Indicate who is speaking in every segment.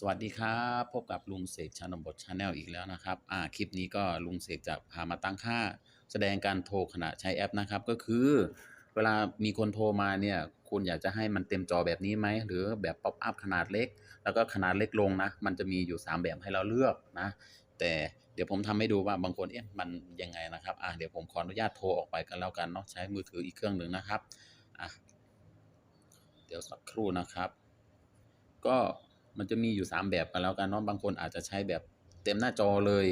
Speaker 1: สวัสดีครับ พบกับลุงเสกชานมบทชาแนลอีกแล้วนะครับอ่าคลิปนี้ก็ลุงเสกจะพามาตั้งค่า แสดงการโทรขณะใช้แอปนะครับ ก็คือ เวลามีคนโทรมาเนี่ยคุณอยากจะให้มันเต็มจอแบบนี้ไหม หรือแบบป๊อปอัพขนาดเล็ก แล้วก็ขนาดเล็กลงนะ มันจะมีอยู่ 3 แบบให้เราเลือกนะ แต่เดี๋ยวผมทำให้ดูว่าบางคนเอ๊ะมันยังไงนะครับอะเดี๋ยวผมขออนุญาตโทรออกไปกันแล้วกันเนาะใช้มือถืออีกเครื่องหนึ่งนะครับอะเดี๋ยวสักครู่นะครับ ก็ มันจะมีอยู่ 3 แบบกันแล้วกันเนาะบางคนอาจจะใช้แบบเต็มหน้าจอเลย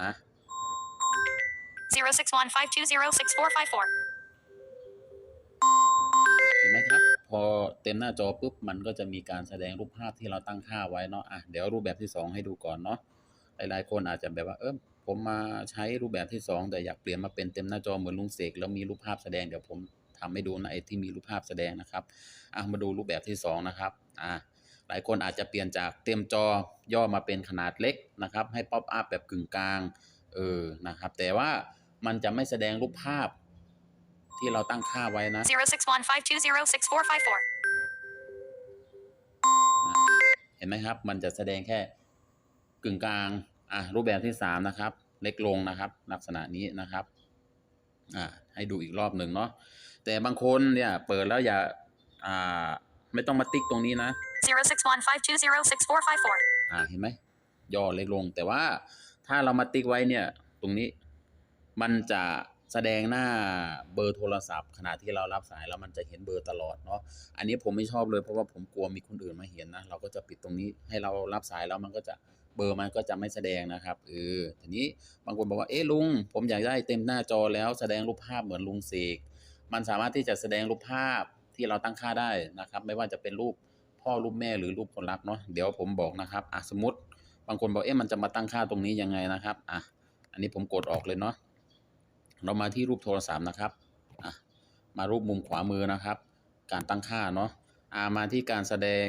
Speaker 1: นะ
Speaker 2: zero six one five two zero six four five four.
Speaker 1: เห็นไหมครับ พอเต็มหน้าจอปุ๊บมันก็จะมีการแสดงรูปภาพที่เราตั้งค่าไว้เนาะอะเดี๋ยวรูปแบบที่ 2 ให้ดูก่อนเนาะหลายๆคนอาจจะแบบว่าเออผมมาใช้รูปแบบที่ 2 แต่อยากเปลี่ยนมาเป็นเต็มหน้าจอเหมือนลุงเสกแล้วมีรูปภาพแสดงเดี๋ยวผมทำให้ดูนะไอ้ที่มีรูปภาพแสดงนะครับอะมาดูรูปแบบที่ 2 นะครับอะ หลายคนอาจจะเปลี่ยนจากเต็มจอย่อมาเป็นขนาดเล็กนะครับ ให้ป๊อปอัพแบบกึ่งกลางเออนะครับ แต่ว่ามันจะไม่แสดงรูปภาพที่เราตั้งค่าไว้นะ
Speaker 2: Zero six one five two zero six four five four.
Speaker 1: เห็นไหมครับ มันจะแสดงแค่กึ่งกลางอะรูปแบบที่สามนะครับ เล็กลงนะครับ ลักษณะนี้นะครับอ่าให้ดูอีกรอบหนึ่งเนาะแต่บางคนเนี่ยเปิดแล้วอย่าอ่า ไม่ต้องมาติ๊กตรงนี้นะ
Speaker 2: Zero six one five two zero six four five four.
Speaker 1: อ่าเห็นไหมย่อเล็กลง แต่ว่าถ้าเรามาติ๊กไว้เนี่ย ตรงนี้ มันจะแสดงหน้าเบอร์โทรศัพท์ ขณะที่เรารับสายแล้วมันจะเห็นเบอร์ตลอดเนาะอันนี้ผมไม่ชอบเลยเพราะว่าผมกลัวมีคนอื่นมาเห็นนะ เราก็จะปิดตรงนี้ให้เรารับสายแล้วมันก็จะเบอร์มันก็จะไม่แสดงนะครับเออทีนี้บางคนบอกว่าเอ๊ะลุง ผมอยากได้เต็มหน้าจอแล้วแสดงรูปภาพเหมือนลุงเสกมันสามารถที่จะแสดงรูปภาพ ที่เราตั้งค่าได้นะครับ ไม่ว่าจะเป็นรูปพ่อรูปแม่หรือรูปคนรักเนาะเดี๋ยวผมบอกนะครับอะสมมติบางคนบอกเอ๊ะมันจะมาตั้งค่าตรงนี้ยังไงนะครับอะอันนี้ผมกดออกเลยเนาะเรามาที่รูปโทรศัพท์นะครับอะมารูปมุมขวามือนะครับ การตั้งค่าเนาะอ่ามาที่การแสดง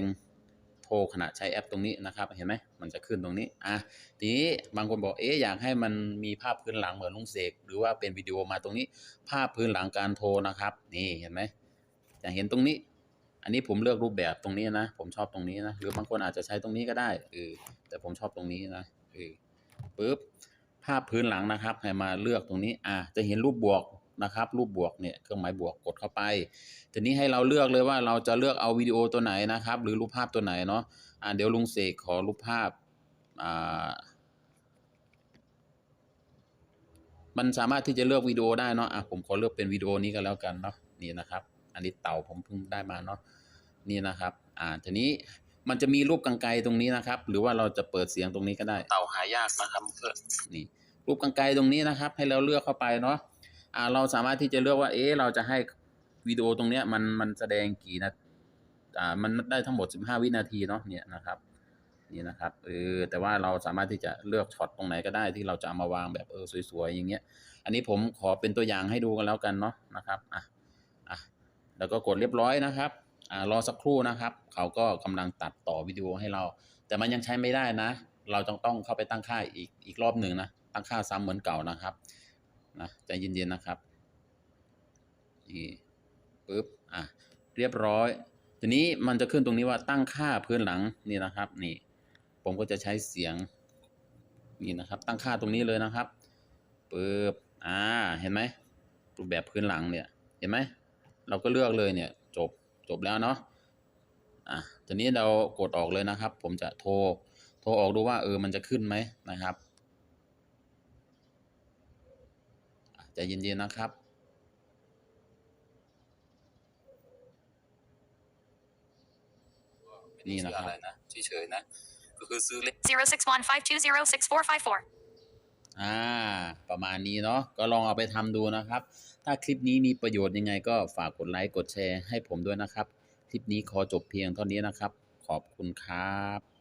Speaker 1: โทรขณะใช้แอปตรงนี้นะครับ เห็นไหมมันจะขึ้นตรงนี้อะทีนี้บางคนบอกเอ๊ะอยากให้มันมีภาพพื้นหลังเหมือนลุงเสกหรือว่าเป็นวิดีโอมาตรงนี้ ภาพพื้นหลังการโทรนะครับ นี่เห็นไหม จะเห็นตรงนี้ อันนี้ผมเลือกรูปแบบตรงนี้นะ ผมชอบตรงนี้นะ หรือบางคนอาจจะใช้ตรงนี้ก็ได้เออแต่ผมชอบตรงนี้นะเออปึ๊บภาพพื้นหลังนะครับ ให้มาเลือกตรงนี้ อะจะเห็นรูปบวกนะครับ รูปบวกเนี่ยเครื่องหมายบวกกดเข้าไป ทีนี้ให้เราเลือกเลยว่าเราจะเลือกเอาวิดีโอตัวไหนนะครับ หรือรูปภาพตัวไหนเนาะอ่าเดี๋ยวลุงเสกขอรูปภาพอ่ามันสามารถที่จะเลือกวิดีโอได้เนาะอะผมขอเลือกเป็นวิดีโอนี้ก็แล้วกันเนาะนี่นะครับ อันนี้เต่าผมเพิ่งได้มาเนาะนี่นะครับ อ่าทีนี้มันจะมีรูปกังไกรตรงนี้นะครับ หรือว่าเราจะเปิดเสียงตรงนี้ก็ได้ เต่าหายากนะครับเพื่อนนี่ รูปกังไกรตรงนี้นะครับ ให้เราเลือกเข้าไปเนาะอ่าเราสามารถที่จะเลือกว่า เอ๊ะเราจะให้วิดีโอตรงเนี้ยมันมันแสดงกี่นาอ่ามันได้ทั้งหมด 15 วินาทีเนาะเนี่ยนะครับนี่นะครับเออแต่ว่าเราสามารถที่จะเลือกช็อตตรงไหนก็ได้ที่เราจะเอามาวางแบบเออสวยๆอย่างเงี้ย อันนี้ผมขอเป็นตัวอย่างให้ดูกันแล้วกันเนาะนะครับอะอะ แล้วก็กดเรียบร้อยนะครับอรอสักครู่นะครับ เขาก็กำลังตัดต่อวิดีโอให้เรา แต่มันยังใช้ไม่ได้นะ เราต้องต้องเข้าไปตั้งค่าอีกอีกรอบหนึ่งนะ ตั้งค่าซ้ำเหมือนเก่านะครับนะใจเย็นๆนะครับนี่ปึ๊บอะเรียบร้อยทีนี้มันจะขึ้นตรงนี้ว่าตั้งค่าพื้นหลังนี่นะครับนี่ ผมก็จะใช้เสียงนี่นะครับ ตั้งค่าตรงนี้เลยนะครับปึ๊บอ่าเห็นไหมรูปแบบพื้นหลังเนี่ยเห็นไหม เราก็เลือกเลยเนี่ยจบจบแล้วเนาะอะทีนี้เรากดออกเลยนะครับ ผมจะโทรโทรออกดูว่าเออมันจะขึ้นไหมนะครับอะใจเย็นๆนะครับนี่นะครับอะไรนะเฉยๆนะก็คือซื้อเลข
Speaker 2: Zero six one five two zero six four five four.
Speaker 1: อ่า ประมาณนี้เนาะก็ลองเอาไปทำดูนะครับ ถ้าคลิปนี้มีประโยชน์ยังไงก็ฝากกดไลค์กดแชร์ให้ผมด้วยนะครับ คลิปนี้ขอจบเพียงเท่านี้นะครับ ขอบคุณครับ